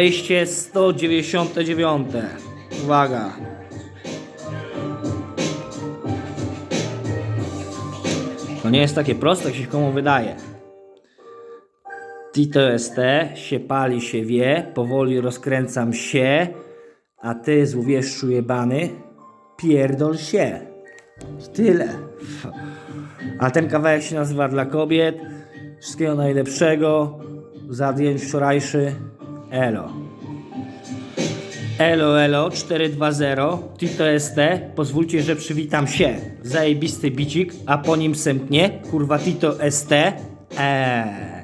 Wejście 199. Uwaga. To nie jest takie proste, jak się komu wydaje. Tito ST, się pali, się wie, powoli rozkręcam się, a ty złowieszczu jebany, pierdol się. Tyle. A ten kawałek się nazywa dla kobiet. Wszystkiego najlepszego. Za dzień wczorajszy. Elo. Elo, elo, 420, Tito ST, pozwólcie, że przywitam się. Zajebisty bicik, a po nim sępnie, kurwa Tito ST. Eee.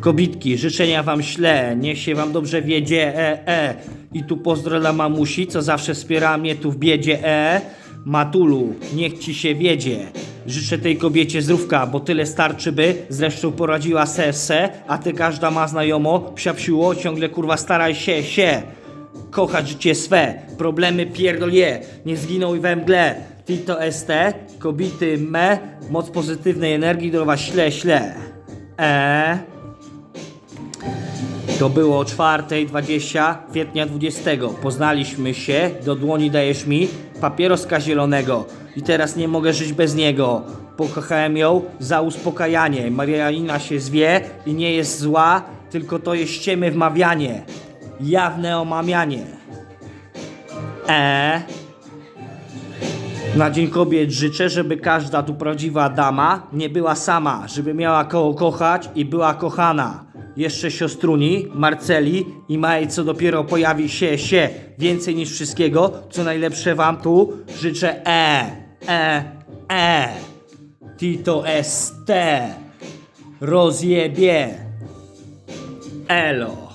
Kobitki, życzenia wam śle, niech się wam dobrze wiedzie, e, e. I tu pozdro dla mamusi, co zawsze wspiera mnie tu w biedzie, e. Matulu, niech ci się wiedzie. Życzę tej kobiecie zdrówka, bo tyle starczy by, zresztą poradziła se, se, a ty każda ma znajomo, psiapsiło, ciągle kurwa staraj się, się. Kochać życie swe, problemy pierdol je, nie zginął i we mgle. Tito ST, kobity me, moc pozytywnej energii do was śle, śle. Eee. To było o 4.20 kwietnia 20. Poznaliśmy się, do dłoni dajesz mi papieroska zielonego i teraz nie mogę żyć bez niego. Pokochałem ją za uspokajanie. Marianina się zwie i nie jest zła, tylko to jest ściemy wmawianie. Jawne omamianie. Eee. Na Dzień Kobiet życzę, żeby każda tu prawdziwa dama nie była sama, żeby miała koło kochać i była kochana. Jeszcze siostruni, Marceli i Maj, co dopiero pojawi się, się więcej niż wszystkiego, co najlepsze wam tu życzę E, E, E. Tito ST. Rozjebie. Elo.